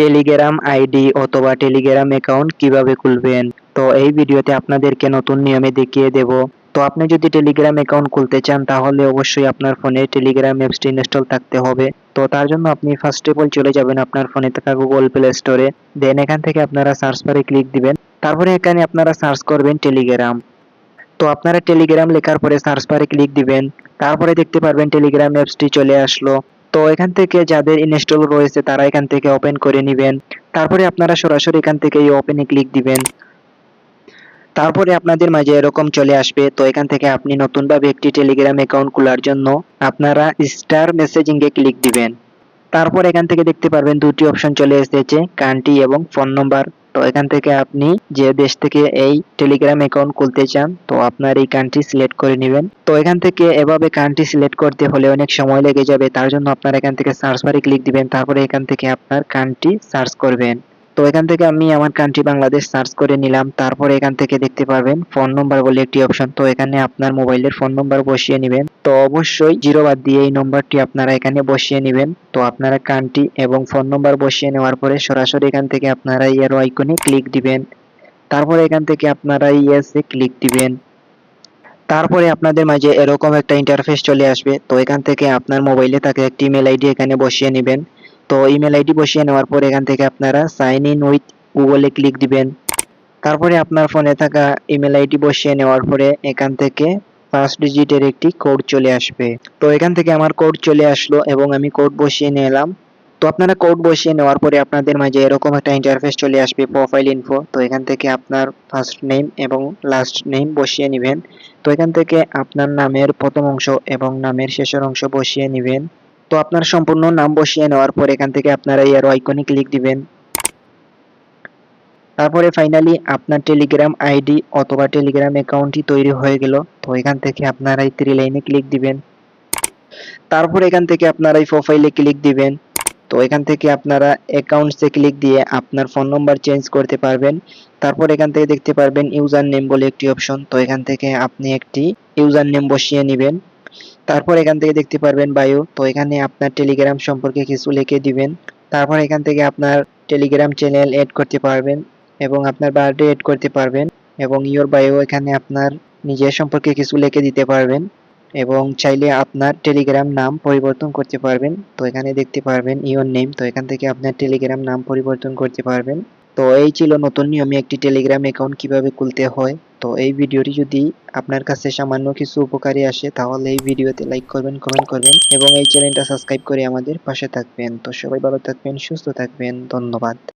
Telegram ID অথবা Telegram account কীভাবে খুলবেন? তো এই ভিডিওতে আপনাদেরকে নতুন নিয়মে দেখিয়ে দেব। তো আপনি যদি টেলিগ্রাম অ্যাকাউন্ট খুলতে চান, তাহলে অবশ্যই আপনার ফোনে টেলিগ্রাম অ্যাপসটি ইনস্টল থাকতে হবে। তো তার জন্য আপনি ফার্স্ট অফ অল চলে যাবেন আপনার ফোনে থাকা গুগল প্লে স্টোরে দেন এখান থেকে আপনারা সার্চ বারে ক্লিক দিবেন। তারপরে এখানে আপনারা সার্চ করবেন টেলিগ্রাম তো আপনারা টেলিগ্রাম লেখার পরে সার্চ বারে ক্লিক দিবেন। তারপরে দেখতে পারবেন টেলিগ্রাম অ্যাপসটি চলে আসলো। তো এখান থেকে যাদের ইনস্টল রয়েছে, তারা এখান থেকে ওপেন করে নেবেন। তারপরে আপনারা সরাসরি এখান থেকে এই ওপেনে ক্লিক দিবেন। তারপরে আপনাদের মাঝে এরকম চলে আসবে। তো এখান থেকে আপনি নতুনভাবে একটি টেলিগ্রাম অ্যাকাউন্ট খোলার জন্য আপনারা স্টার মেসেজিং এ ক্লিক দিবেন। তারপর এখান থেকে দেখতে পারবেন দুটি অপশন চলে এসেছে, কান্ট্রি এবং ফোন নম্বর তো এখান থেকে আপনি যে দেশ থেকে এই টেলিগ্রাম অ্যাকাউন্ট খুলতে চান, তো আপনার এই কান্ট্রি সিলেক্ট করে নেবেন। তো এখান থেকে এভাবে কান্ট্রি সিলেক্ট করতে হলে অনেক সময় লেগে যাবে, তার জন্য আপনার এখান থেকে সার্চ বারে ক্লিক দিবেন, তারপরে এখান থেকে আপনার কান্ট্রি সার্চ করবেন। তো এখান থেকে আমি আমার কান্ট্রি বাংলাদেশ সার্চ করে নিলাম। তারপরে এখান থেকে দেখতে পারবেন ফোন নম্বর বলে একটি অপশন তো এখানে আপনার মোবাইলের ফোন নম্বর বসিয়ে নেবেন। তো অবশ্যই জিরো বাদ দিয়ে এই নম্বরটি আপনারা এখানে বসিয়ে নেবেন। তো আপনারা কান্ট্রি এবং ফোন নম্বর বসিয়ে নেওয়ার পরে সরাসরি এখান থেকে আপনারা ইয়ার আইকনে ক্লিক দিবেন। তারপরে এখান থেকে আপনারা ইয়েসে ক্লিক দিবেন। তারপরে আপনাদের মাঝে এরকম একটা ইন্টারফেস চলে আসবে। তো এখান থেকে আপনার মোবাইলে থাকা একটি ইমেল আইডি এখানে বসিয়ে নেবেন। তো ইমেল আইডি বসিয়ে নেওয়ার পর এখান থেকে আপনারা সাইন ইন উইথ গুগলে ক্লিক দিবেন। তারপরে আপনার ফোনে থাকা ইমেল আইডি বসিয়ে নেওয়ার পরে এখান থেকে ফার্স্ট ডিজিটের একটি কোড চলে আসবে। তো এখান থেকে আমার কোড চলে আসলো এবং আমি কোড বসিয়ে নিলাম। তো আপনারা কোড বসিয়ে নেওয়ার পরে আপনাদের মাঝে এরকম একটা ইন্টারফেস চলে আসবে প্রোফাইল ইনফো তো এখান থেকে আপনার ফার্স্ট নেম এবং লাস্ট নেম বসিয়ে নেবেন। তো এখান থেকে আপনার নামের প্রথম অংশ এবং নামের শেষের অংশ বসিয়ে নেবেন। তো আপনার সম্পূর্ণ নাম বসিয়ে নেওয়ার পর এখান থেকে আপনারা এই আইকনে ক্লিক দিবেন। তারপরে ফাইনালি আপনার টেলিগ্রাম আইডি অথবা টেলিগ্রাম অ্যাকাউন্টটি তৈরি হয়ে গেল। তো এখান থেকে আপনারা এই থ্রি লাইনে ক্লিক দিবেন। তারপর এখান থেকে আপনারা এই প্রোফাইলে ক্লিক দিবেন। তো এখান থেকে আপনারা অ্যাকাউন্টসে ক্লিক দিয়ে আপনার ফোন নম্বর চেঞ্জ করতে পারবেন। তারপর এখান থেকে দেখতে পারবেন ইউজার নেম বলে একটি অপশন তো এখান থেকে আপনি একটি ইউজার নেম বসিয়ে নেবেন। তারপর এখান থেকে দেখতে পারবেন বায়ু। তো এখানে আপনার টেলিগ্রাম সম্পর্কে কিছু লিখে দিবেন। তারপর এখান থেকে আপনার টেলিগ্রাম চ্যানেল এড করতে পারবেন এবং আপনার বার্থডে এড করতে পারবেন এবং ইওর বায়ো এখানে আপনার নিজের সম্পর্কে কিছু লিখে দিতে পারবেন এবং চাইলে আপনার টেলিগ্রাম নাম পরিবর্তন করতে পারবেন। তো এখানে দেখতে পারবেন ইওর নেম তো এখান থেকে আপনার টেলিগ্রাম নাম পরিবর্তন করতে পারবেন। তো এই ছিল নতুন নিয়মে একটি টেলিগ্রাম অ্যাকাউন্ট কীভাবে খুলতে হয়। তো এই ভিডিওটি যদি আপনার কাছে সামান্য কিছু উপকারী আসে, তাহলে এই ভিডিওতে লাইক করবেন কমেন্ট করবেন এবং এই চ্যানেলটা সাবস্ক্রাইব করে আমাদের পাশে থাকবেন। তো সবাই ভালো থাকবেন, সুস্থ থাকবেন, ধন্যবাদ।